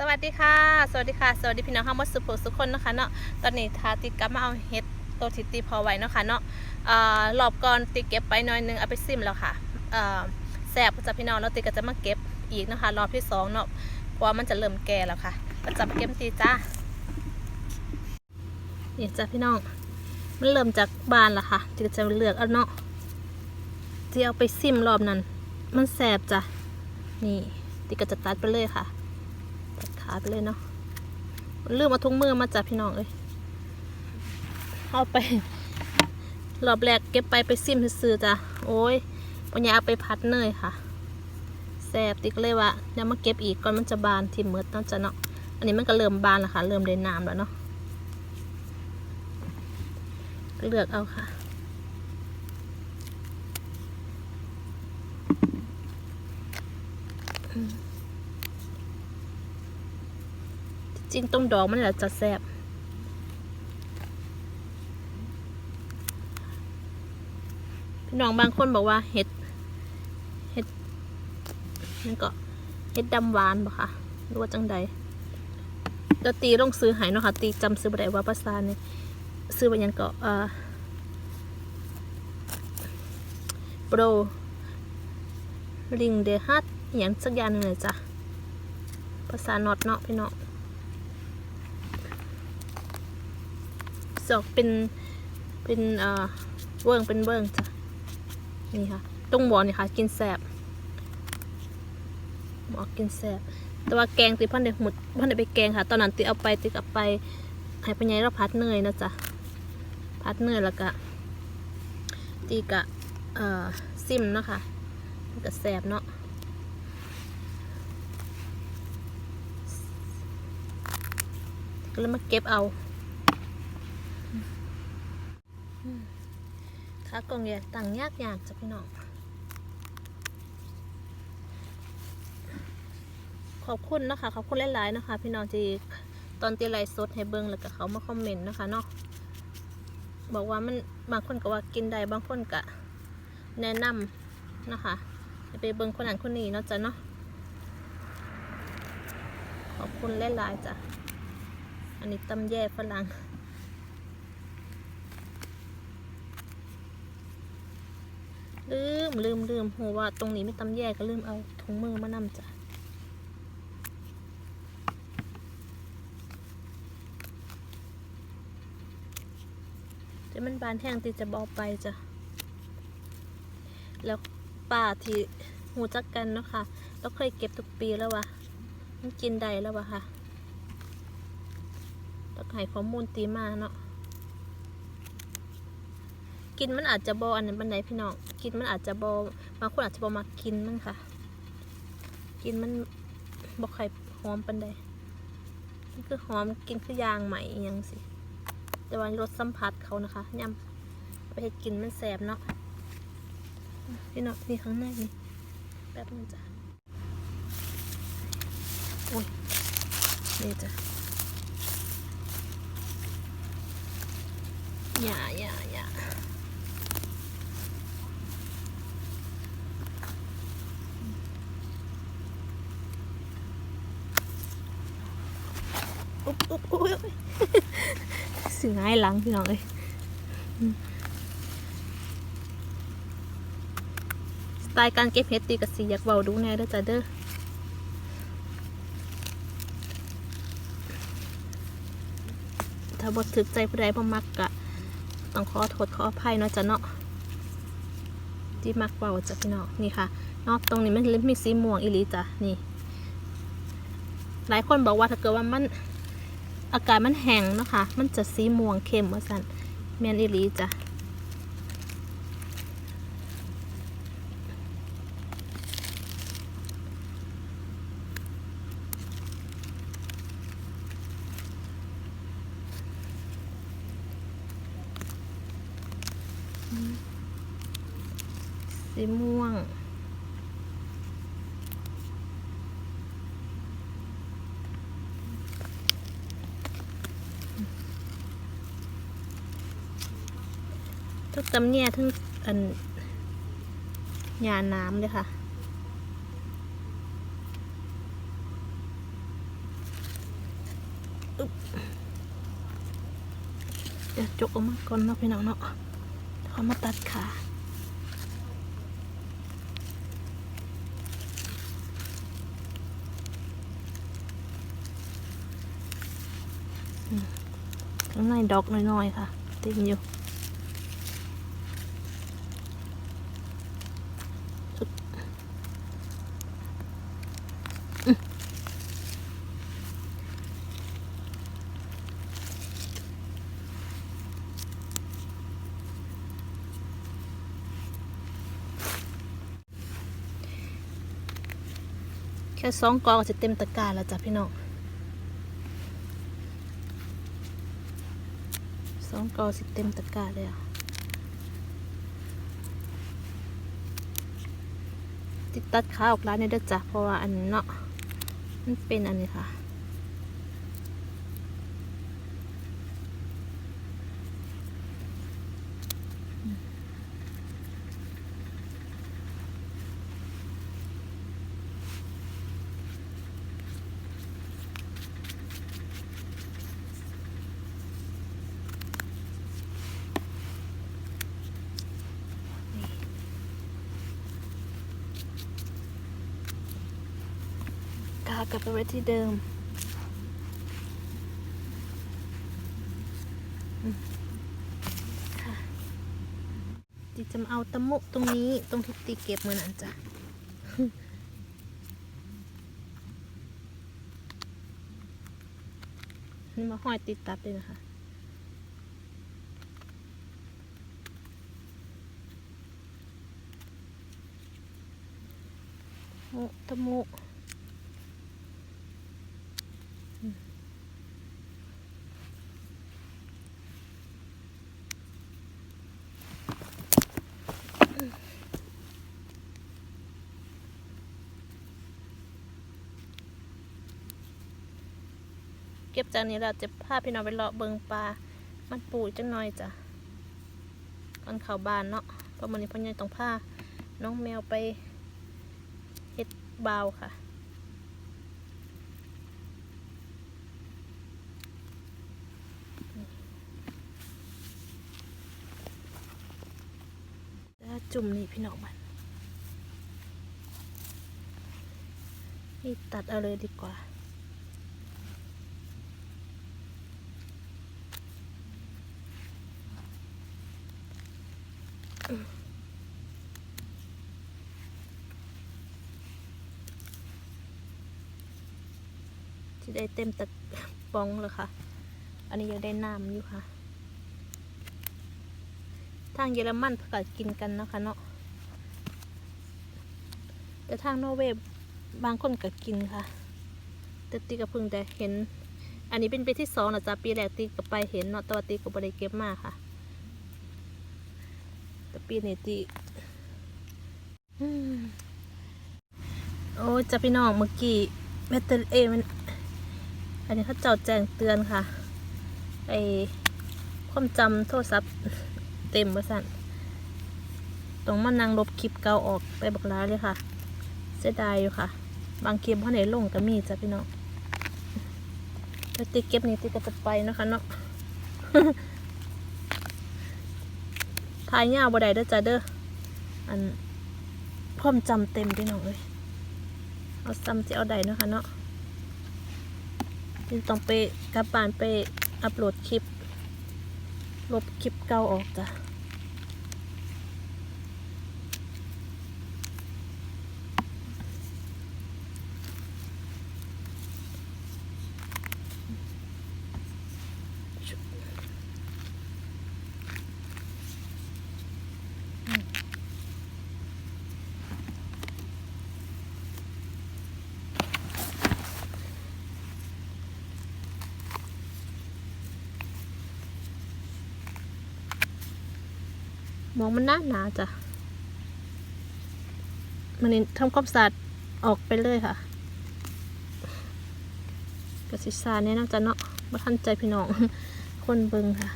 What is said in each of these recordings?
สวัสดีค่ะ สวัสดีค่ะ สวัสดีพี่น้องข้าวมดสุโขสุคนนะคะเนาะ ตอนนี้ทาติกลับมาเอาเห็ดตัวทิตีพอไว้เนาะค่ะเนาะเอ่อบก่อนติเก็บไปหน่อยนึงเอาไปซิมแล้วค่ะแซ่บจะพี่น้องแล้วติก็จะมาเก็บอีกนะคะรอบที่สองเนาะเพราะว่ามันจะเริ่มแก่แล้วค่ะก็จับเก็บตีจ้านี่จ้ะพี่น้อง มันเริ่มจากบานแล้วค่ะติก็จะเลือกเอาเนาะที่เอาไปซิมรอบนั้น มันแสบจ้ะนี่ติก็จะตัดไปเลยค่ะ ขาไปเลยเนาะลืมเอาถุงมือมาจับพี่น้องเลยเอาไปรอบแรกเก็บไปไปซิมซื้อจ้ะโอ้ยปัญญาเอาไปพัดเนยค่ะแสบติ๊กเลยว่าเดี๋ยวมาเก็บอีกก่อนมันจะบานที่มืดเนาะจ้ะเนาะอันนี้มันก็เริ่มบานแล้วค่ะ เริ่มได้น้ำแล้วเนาะเลือกเอาค่ะ จริงต้มดอกมันแหละจะแซ่บพี่น้องบางคนบอกว่าเห็ดเห็ดนั่นก็เห็ดดำหวานบ่ค่ะหรือว่าจังใดเดี๋ยวตีลงซื้อหายเนาะค่ะ ตีจำซื้อบ่ได้ว่าภาษาเนี่ยซื้อว่าหยังก็เอ่อโปรลิงเดฮัตอย่างสักอย่างหนึงเลยจ้ะ ภาษานอดเนาะพี่น้อ งสอกเป็นเป็นเอ่อเวิร์งเป็นเวิร์งจ้ะนี่ค่ะตรงหมอนี่ค่ะ กินแสบหมอกินแสบแต่ว่าแกงติพันเด็หมดพันเด็ไปแกงค่ะ ตอนนั้นติเอาไปติกลับไปให้ปัญญาเราพัดเนยนะจ๊ะพัดเนยแล้วก็ตีกะเอ่อซิมเนาะค่ะมันก็แสบเนาะก็เลยมาเก็บเอา ค่ากล่องแยกตังยากยากจ้ะพี่น้อง ขอบคุณนะคะ ขอบคุณหลายๆนะคะ พี่น้องที่ตอนตีไลสดให้เบิ้งแล้วก็เขามาคอมเมนต์นะคะเนาะ บอกว่ามันบางคนก็ว่ากินได้บางคนก็แนะนำนะคะไปเบิ้งคนนั้นคนนี้เนาะจ้ะเนาะ ขอบคุณหลายๆจ้ะ อันนี้ตำแย่ฝรั่ง ลืมลืมลืมหัวว่าตรงนี้ไม่ตำแยกก็ลืมเอาถุงมือมานำจ้ะจะมันบานแห้งตีจะบอไปจ้ะ แล้วป่าที่หูจักกันเนาะค่ะเราเคยเก็บทุกปีแล้ววะมันกินได้แล้ววะค่ะต้องให้ข้อมูลตีมาเนาะ กินมันอาจจะบออันนั้นบันไดพี่น้องกินมันอาจจะบอบางคนอาจจะบอมากินมันค่ะ กินมันบอไข่หอมปันใดมันคือหอมกินคือยางใหม่อหยังสิ แต่ว่ารสสัมผัสเขานะคะยำไปให้กินมันแสบเนาะพี่น้องนี่ข้างในนี่แป๊บนึงจ้ะโอ้ยนี่จ้ะอย่าอย่าอย่า อุ๊บอุ๊บอุ๊บสิง่ายหลังพี่น้องเอ้ยสไตล์การเก็บเห็ดตีกับสีอยากเบาดูแน่เด้อจ้ะเด้อถ้าบดถึกใจผู้ใดบ่มักกะต้องขอโทษขออภัยเนาะจ้ะเนาะที่มักเบาจ้ะพี่น้องนี่ค่ะเนอกตรงนี้มันเล็มีสีม่วงอีหลีจ้ะนี่หลายคนบอกว่าถ้าเกิดว่ามัน อากาศมันแห้งนะคะ มันจะสีม่วงเข้มว่าสันแมนอีหลีจ้ะสีม่วง ทุกตำเนี่ยทั้งอันยาน้ำเลยค่ะอึ๊บเดี๋ยวจกออกมาก่อนเนาะพี่น้องเนาะเขามาตัดขาข้างในดอกน้อยๆค่ะเต็มอยู่ ค่สองกอก็จะเต็มตะกร้าแล้วจ้ะพี่น้องสองกอสิเต็มตะกร้าเลยอะติดตัดขาออกร้านเนี่ยเด้อจ้ะเพราะว่าอันเนาะมันเป็นอันนี้ค่ะ กลับไปไว้ที่เดิม ค่ะติจะมาเอาตะมุตรงนี้ตรงที่ตีเก็บเมือนั่นจ้ะนี่มาห้อยติดตัดเลยนะคะโอ้ตะมุ จากนี้เราจะพาพี่น้องไปเลาะเบิงปลา มันปูจังหน่อยจ้ะก่อนเข้าบานเนาะเพราะมันนี้พ่อใหญ่ต้องพาน้องแมวไปเฮ็ดบาวค่ะจุ่มนี่พี่น้องมันนี่ตัดเอาเลยดีกว่า ที่ได้เต็มตะปองเลยค่ะ อันนี้ยังได้น้ำอยู่ค่ะ ทางเยอรมันเขาก็กินกันเนาะคะเนาะ แต่ทางนอร์เวย์บางคนก็กินค่ะ แต่ตีก็เพิ่งได้เห็น อันนี้เป็นปีที่สองนะจ๊ะปีแรกตีก็ไปเห็นเนาะแต่ว่าตีก็ไม่ได้เก็บมาค่ะ ปีนี้ตีอืมโอ้ยจ้ะพี่น้องเมื่อกี้แบตเตอรี่เอยมันอันนี้เขาเจ้าแจ้งเตือนค่ะ ไอความจำโทรศัพท์เต็มประสันต้องมานั่งลบคลิปเก่าออกไปบักร้ายเลยค่ะ เสียดายอยู่ค่ะ บางคลิปเขาไหนลงก็มีจ้ะพี่น้องแล้วตีเก็บนี่ตีก็จะไปเนาะคะเนาะ ทายยาวบ่ได้เด้อจ้ะเด้ออันพร้อมจำเต็มพี่น้องเลยเอาซ้ำจะเอาได้เนาะคะเนาะจึงต้องไปกลับบ้านไปอัปโหลดคลิป ลบคลิปเก่าออกจ้ะ มองมันหนาหนาจ้ะมันนี่ทำความสะอาดออกไปเลยค่ะกระสิซาเนี่ยน่าจะเนาะมาทันใจพี่น้องคนเบิงค่ะ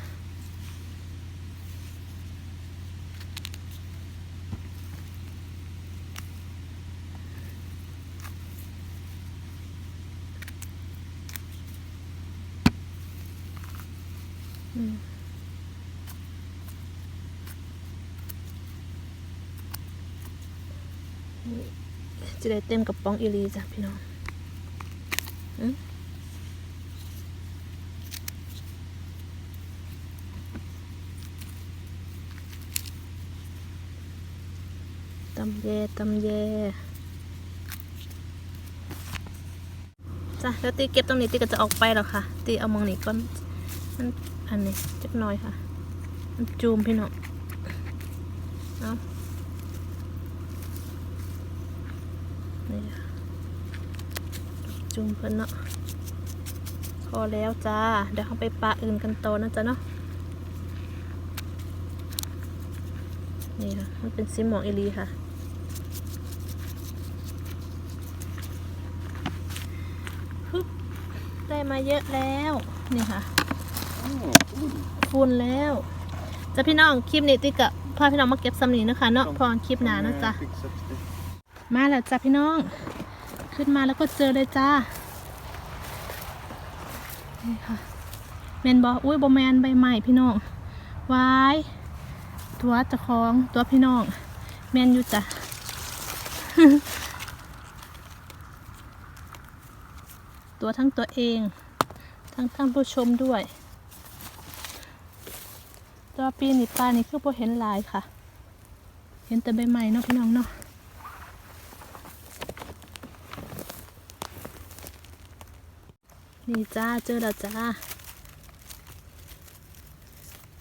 อืมนี่จะ ได้เต็มกับป๋องอีลีจ้ะพี่น้องอืมตำแยตำแยจ้ะแล้วตีเก็บตรงนี้ตีก็จะออกไปแล้วค่ะ ตีเอามองนี้ก่อนมันอันนี้จักน่อยค่ะ มันจูมพี่น้องเอานี่ค่ะ จูมเพิ่นเนาะพอแล้วจ้า เดี๋ยวเราไปปลาอื่นกันต่อนะจ๊ะเนาะนี่ค่ะ มันเป็นซิมหมองอีลีค่ะฮึบได้มาเยอะแล้ว นี่ค่ะฟูนแล้วจะพี่น้องคลิปนี้ติกะพาพี่น้องมาเก็บสำนีนะคะเนาะพอคลิปหนานะจ๊ะมาแล้วจ้ะพี่น้อง ขึ้นมาแล้วก็เจอเลยจ้า นี่ค่ะแมนบออุ้ยบอแมนใบใหม่พี่น้องวายตัวจะคล้องตัวพี่น้อง แมนอยู่จ้ะตัวทั้งตัวเอง ทั้งท่านผู้ชมด้วย ตัวปีนี่ปลานี่คือพอเห็นลายค่ะ เห็นแต่ใบใหม่เนาะพี่น้องเนาะ นี่จ้าเจอแล้วจ้า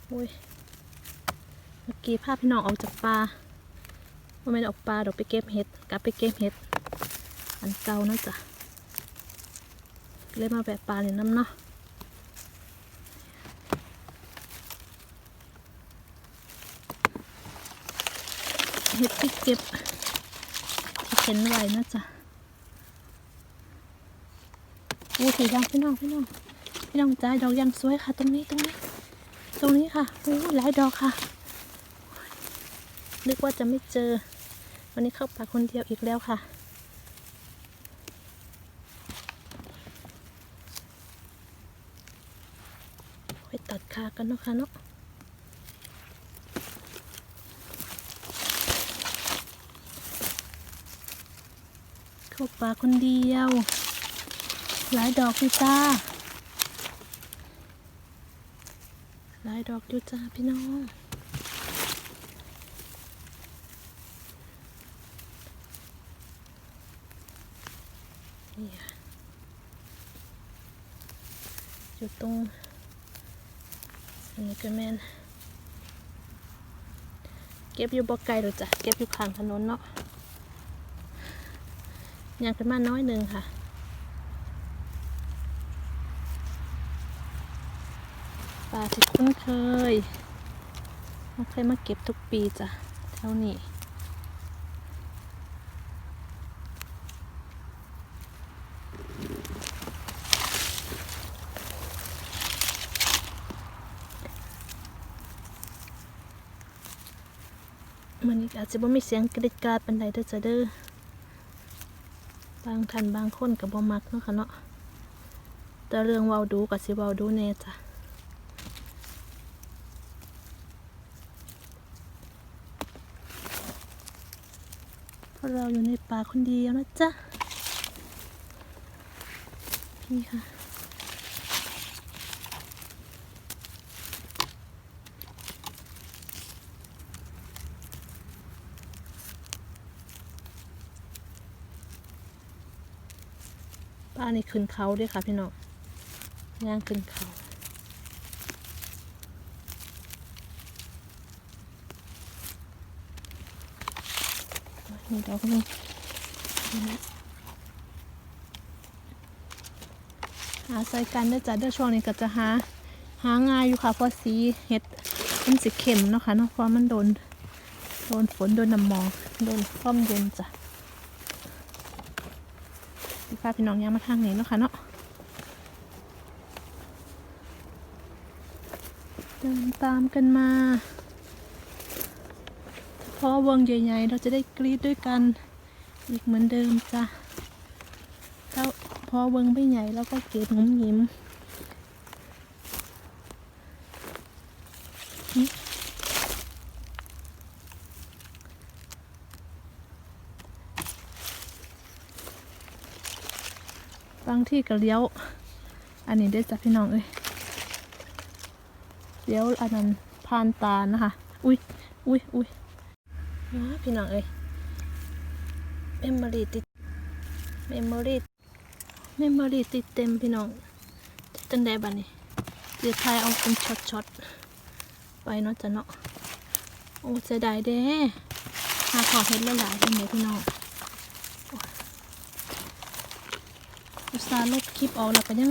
โอ้ยเมื่อกี้พาพี่น้องออกจากปลาว่าไม่ได้ออกปลาเดี๋ยวไปเก็บเห็ดกลับไปเก็บเห็ด อันเก่านาะจ้ะเลยมาแบบปลาเนี่ยน้ำเนาะเห็ดที่เก็บที่เข็นไว้นะจ๊ะ อู้สีดำพี่น้องพี่น้องพี่น้องจ้าดอกยังสวยค่ะ ตรงนี้ตรงนี้ ตรงนี้ค่ะอู้หลายดอกค่ะนึกว่าจะไม่เจอ วันนี้เข้าป่าคนเดียวอีกแล้วค่ะไปตัดขากันเนาะค่ะเนาะเข้าป่าคนเดียว หลายดอกอยู่จ้า หลายดอกอยู่จ้าพี่น้อง นี่อยู่ตรงอันนี้ก็แม่นเก็บอยู่บ่ไกลหรอจ้ะ เก็บอยู่ข้างถนนเนาะย่างขึ้นมาน้อยหนึ่งค่ะ ปลาที่คุ้นเคยเราเคยมาเก็บทุกปีจ้ะเท่านี้มันนี้อาจจะบ่มีเสียงกรีดกราดปันใดเด้อจ้ะเด้อบางท่านบางคนกับบ่มักเนาะค่ะเนาะแต่เรื่องเว้าดูกับสิเว้าดูแน่จ้ะ ราะเราอยู่ในป่าคนเดียวนะจ๊ะ นี่ค่ะป้านี่ขึ้นเขาด้วยค่ะพี่น้องย่างขึ้นเขา นี่ดอกนึงนี่นะหาใส่กันได้จ้ะเดี๋ยวช่วงนี้ก็จะหาหาง่ายอยู่ค่ะเพราะสีเห็ดมันสีเข้มเนาะค่ะเนาะเพราะมันโดนโดนฝนโดนน้ำหมอกโดนความเย็นจ้ะพี่พาพี่น้องย่างมาทางนี้เนาะค่ะเนาะเดินตามกันมาาะวงใหญ่ๆ เราจะได้กรีดด้วยกัน อีกเหมือนเดิมจ้ะถ้าพอวงไม่ใหญ่เราก็เก็บงุ้มยิ้มบางที่ก็เลี้ยว อันนี้ได้จากพี่น้องเอ้ยเลี้ยวอันนั้นผ่านตานะคะ อุ้ยอุ้ยอุ้ย นะพี่น้องเอ้ยเมมโมรี่ติดเมมโมรี่เมมโมรี่ติดเต็มพี่น้องจังได้บัดนี้เดี๋ยวถ่ายเอาเป็นช็อตๆไปเนาะจ้ะเนาะโอ้เสียดายเด้หาขอเฮ็ดหลายๆเป็นไงพี่น้องอุตส่าห์ลบคลิปออกแล้วก็ยัง